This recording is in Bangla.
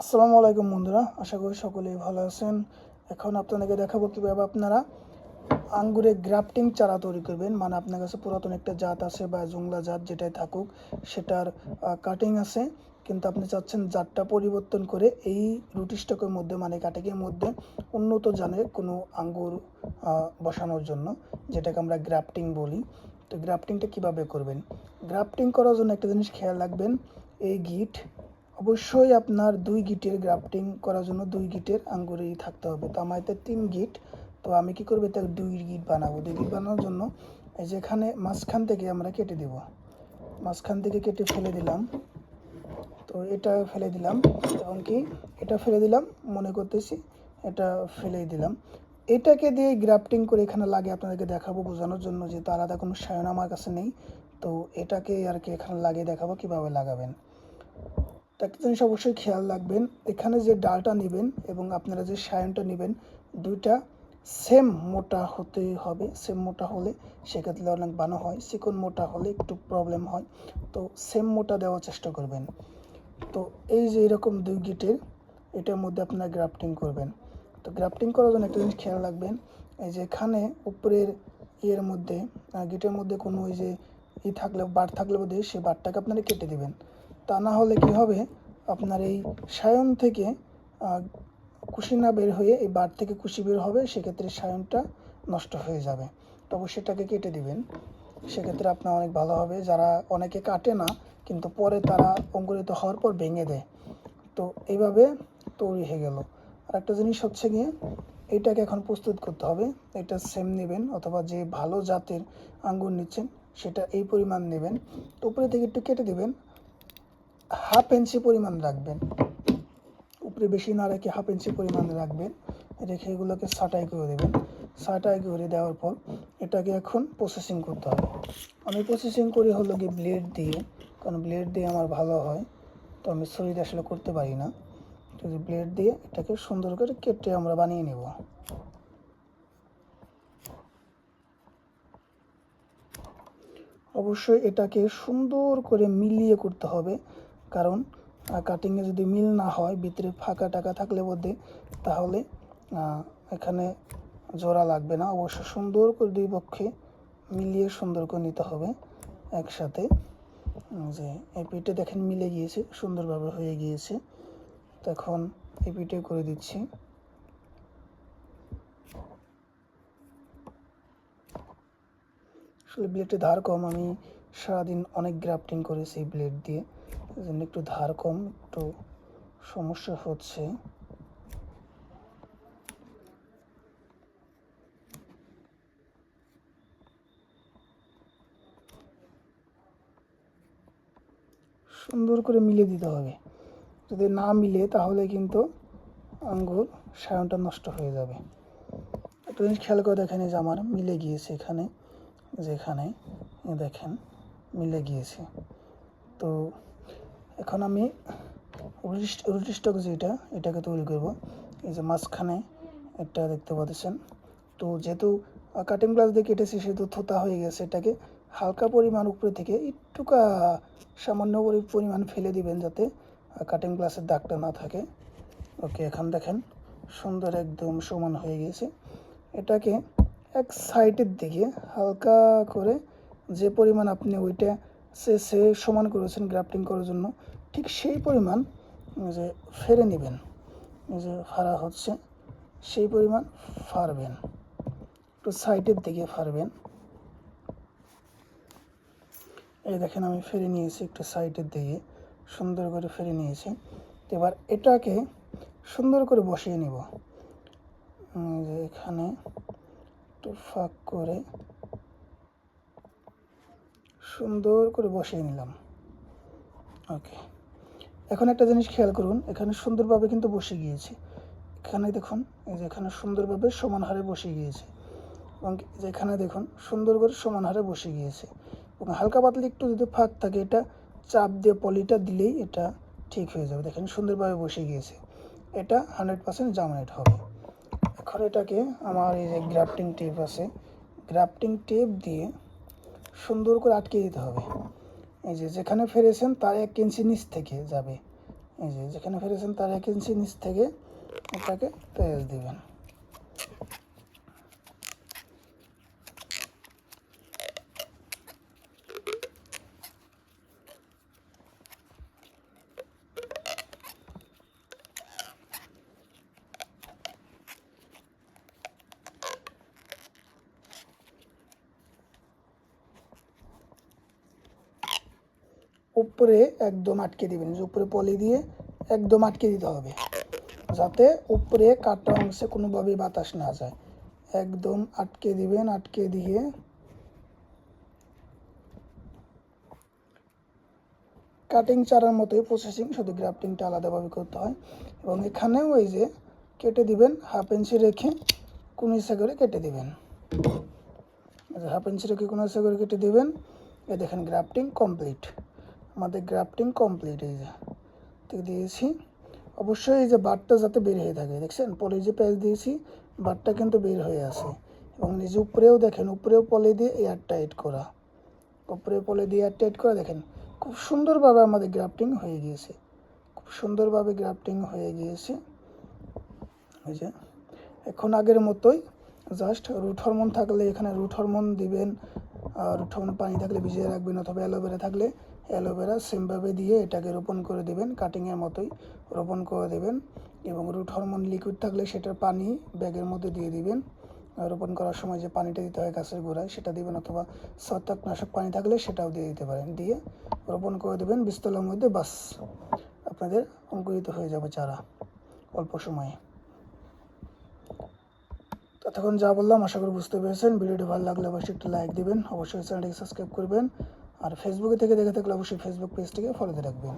আসসালামু আলাইকুম বন্ধুরা, আশা করি সকলেই ভালো আছেন। এখন আপনাদেরকে দেখাবো কীভাবে আপনারা আঙ্গুরে গ্রাফটিং চারা তৈরি করবেন। মানে আপনার কাছে পুরাতন একটা জাত আছে বা জংলা জাত যেটাই থাকুক, সেটার কাটিং আছে। কিন্তু আপনি চাচ্ছেন জাতটা পরিবর্তন করে এই রুটি স্টকের মধ্যে মানে কাটিংয়ের মধ্যে উন্নত জানের কোনো আঙ্গুর বসানোর জন্য, যেটাকে আমরা গ্রাফটিং বলি। তো গ্রাফটিংটা কীভাবে করবেন? গ্রাফটিং করার জন্য একটা জিনিস খেয়াল রাখবেন, এই গিট অবশ্যই আপনার দুই গিটের গ্রাফটিং করার জন্য দুই গিটের আঙ্গুরেই থাকতে হবে। তো আমার এতে তিন গিট, তো আমি কি করব তার দুই গিট বানাবো। দুই গিট বানানোর জন্য এই যেখানে মাঝখান থেকে আমরা কেটে দেব। মাঝখান থেকে কেটে ফেলে দিলাম। তো এটা ফেলে দিলাম, এবং কি এটা ফেলে দিলাম, মনে করতেছি এটা ফেলেই দিলাম। এটাকে দিয়ে গ্রাফটিং করে এখানে লাগে আপনাদেরকে দেখাবো বোঝানোর জন্য যে তো আলাদা কোনো সায়ন আমার কাছে নেই। তো এটাকে আর কি এখানে লাগিয়ে দেখাবো কীভাবে লাগাবেন। তো একটা জিনিস অবশ্যই খেয়াল রাখবেন। এখানে যে ডালটা নেবেন এবং আপনারা যে সায়নটা নেবেন, দুইটা সেম মোটা হতে হবে, সেম মোটা হলে সেক্ষেত্রে অনেক বানো হয়। চিকন মোটা হলে একটু প্রবলেম হয়। তো সেম মোটা দেওয়ার চেষ্টা করবেন। তো এই যে এরকম দুই গিটের, এটার মধ্যে আপনারা গ্রাফটিং করবেন। তো গ্রাফটিং করার জন্য একটা জিনিস খেয়াল রাখবেন, এই যে এখানে উপরের ইয়ের মধ্যে গিটের মধ্যে কোনো ওই যে ই থাকলে, বার থাকলে বোধহয় সেই বারটাকে আপনারা কেটে দেবেন। তা না হলে কি হবে? আপনার এই সায়ন থেকে কুশি না বের হয়ে এই বার থেকে কুশি বের হবে, সেক্ষেত্রে সায়নটা নষ্ট হয়ে যাবে। তবে সেটাকে কেটে দিবেন। সেক্ষেত্রে আপনার অনেক ভালো হবে। যারা অনেকে কাটে না, কিন্তু পরে তারা অঙ্কুরিত হওয়ার পর ভেঙে দেয়। তো এইভাবে তৈরি হয়ে গেল। আর একটা জিনিস হচ্ছে গিয়ে এইটাকে এখন প্রস্তুত করতে হবে। এটা সেম নেবেন, অথবা যে ভালো জাতের আঙ্গুর নিচ্ছেন, সেটা এই পরিমাণ নেবেন। তো উপরে থেকে একটু কেটে দেবেন। হাফ ইঞ্চি পরিমাণ রাখবেন। উপরে বেশি না রেখে হাফ ইঞ্চি পরিমাণ রাখবেন। রেখে এগুলোকে ছাটাই করে দেবেন। ছাটাই করে দেওয়ার পর এটাকে এখন প্রসেসিং করতে হবে। আমি প্রসেসিং করি হলো কি ব্লেড দিয়ে, কারণ ব্লেড দিয়ে আমার ভালো হয়। তো আমি ছুরিতে আসলে করতে পারি না। তো ব্লেড দিয়ে এটাকে সুন্দর করে কেটে আমরা বানিয়ে নেব। অবশ্যই এটাকে সুন্দর করে মিলিয়ে করতে হবে। কারণ কাটিংয়ে যদি মিল না হয়, ভিতরে ফাঁকা টাকা থাকলে বোধে, তাহলে এখানে জোড়া লাগবে না। অবশ্য সুন্দর করে দুই পক্ষে মিলিয়ে সুন্দর করে নিতে হবে একসাথে। যে এই পিঠে দেখেন মিলে গিয়েছে, সুন্দরভাবে হয়ে গিয়েছে। তখন এই পিঠে করে দিচ্ছি। আসলে ব্লেডের ধার কম, আমি সারাদিন অনেক গ্রাফটিং করেছি ব্লেড দিয়ে। জন্য একটু ধার কম, একটু সমস্যা হচ্ছে। সুন্দর করে মিলে দিতে হবে। যদি না মিলে, তাহলে কিন্তু আঙ্গুর সায়নটা নষ্ট হয়ে যাবে। একটা জিনিস খেয়াল করে দেখেন যে আমার মিলে গিয়েছে এখানে, যেখানে দেখেন, মিলে গিয়েছে। তো এখন আমি রুটি রুটি স্টক যেটা এটাকে তৈরি করব। এই যে মাঝখানে একটা দেখতে পাচ্ছেন। তো যেহেতু কাটিং গ্লাস দিয়ে কেটেছি, সেহেতু থোতা হয়ে গেছে, এটাকে হালকা পরিমাণ উপরে থেকে একটুকা সামান্য পরি- পরিমাণ ফেলে দিবেন যাতে কাটিং গ্লাসের দাগটা না থাকে। ওকে, এখন দেখেন, সুন্দর একদম সমান হয়ে গেছে। এটাকে এক সাইডের দিকে হালকা করে যে পরিমাণ আপনি ওইটা সে সে সমান করেছেন গ্রাফটিং করার জন্য। ঠিক সেই পরিমাণ যে ফেরে নেবেন। যে ফাড়া হচ্ছে, সেই পরিমাণ ফাড়বেন। একটু সাইডের দিকে ফাড়বেন। এই দেখেন আমি ফেরে নিয়েছি একটু সাইডের দিকে, সুন্দর করে ফেরে নিয়েছি। এবার এটাকে সুন্দর করে বসিয়ে নিব। এখানে একটু ফাঁক করে সুন্দর করে বসিয়ে নিলাম। ওকে এখন একটা জিনিস খেয়াল করুন, এখানে সুন্দরভাবে কিন্তু বসে গিয়েছে। এখানে দেখুন, এই যে এখানে সুন্দরভাবে সমান হারে বসে গিয়েছে। এবং যেখানে দেখুন, সুন্দর করে সমান হারে বসে গিয়েছে। এবং হালকা পাতলা একটু যদি ফাঁক থাকে, এটা চাপ দিয়ে পলিটা দিলেই এটা ঠিক হয়ে যাবে। দেখেন, সুন্দরভাবে বসে গিয়েছে। এটা হান্ড্রেড পার্সেন্ট জার্মিনেট হবে। এখন এটাকে আমার এই যে গ্রাফটিং টেপ আছে গ্রাফটিং টেপ দিয়ে সুন্দর করে আটকে দিতে হবে। এই যে যেখানে ফেরেছেন তার এক ইঞ্চি নিচ থেকে যাবে। এই যে যেখানে ফেরেছেন তার এক ইঞ্চি নিচ থেকে এটাকে পেঁয়াজ দিবেন। উপরে একদম আটকে দিবেন, যে উপরে পলি দিয়ে একদম আটকে দিতে হবে। যাতে উপরে কাটা অংশে কোনোভাবেই বাতাস না যায়। একদম আটকে দিবেন, আটকে দিয়ে কাটিং চারার মতোই প্রসেসিং শুধু গ্রাফটিংটা আলাদাভাবে করতে হয়। এবং এখানেও এই যে কেটে দিবেন হাফ ইঞ্চি রেখে কোন ইচ্ছা করে কেটে দিবেন। হাফ ইঞ্চি রেখে কোন ইচ্ছা করে কেটে দিবেন। এ দেখেন গ্রাফটিং কমপ্লিট আমাদের গ্রাফটিং কমপ্লিট এই যে ঠিক দিয়েছি। অবশ্যই এই যে বাটটা যাতে বের হয়ে থাকে, দেখছেন? পলি যে প্যাচ দিয়েছি বাটটা কিন্তু বের হয়ে আসে এবং নিজে উপরেও দেখেন, উপরেও পলি দিয়ে এয়ার টাইট করা। উপরে পলি দিয়ে এয়ার টাইট করা, দেখেন? খুব সুন্দরভাবে আমাদের গ্রাফটিং হয়ে গিয়েছে। খুব সুন্দরভাবে গ্রাফটিং হয়ে গিয়েছে। এই যে, এখন আগের মতোই জাস্ট রুট হরমোন থাকলে এখানে রুট হরমোন দিবেন আর হরমোন পানি থাকলে ভিজিয়ে রাখবেন অথবা অ্যালোভেরা থাকলে অ্যালোভেরা সেমভাবে দিয়ে এটাকে রোপণ করে দেবেন কাটিংয়ের মতোই রোপণ করে দেবেন এবং রুট হরমোন লিকুইড থাকলে সেটার পানি ব্যাগের মধ্যে দিয়ে দিবেন। রোপণ করার সময় যে পানিটা দিতে হয় গাছের গোড়ায় সেটা দিবেন অথবা ছত্রাকনাশক পানি থাকলে সেটাও দিয়ে দিতে পারেন। দিয়ে রোপণ করে দেবেন, বিস্তলার মধ্যে বাস, আপনাদের অঙ্কুরিত হয়ে যাবে চারা অল্প সময়ে। ততক্ষণ যা বললাম, আশা করি বুঝতে পেরেছেন। ভিডিওটি ভালো লাগলে অবশ্যই একটু লাইক দিবেন। অবশ্যই চ্যানেলটিকে সাবস্ক্রাইব করবেন। আর ফেসবুকে থেকে দেখে থাকলে অবশ্যই ফেসবুক পেজটিকে ফলোতে রাখবেন।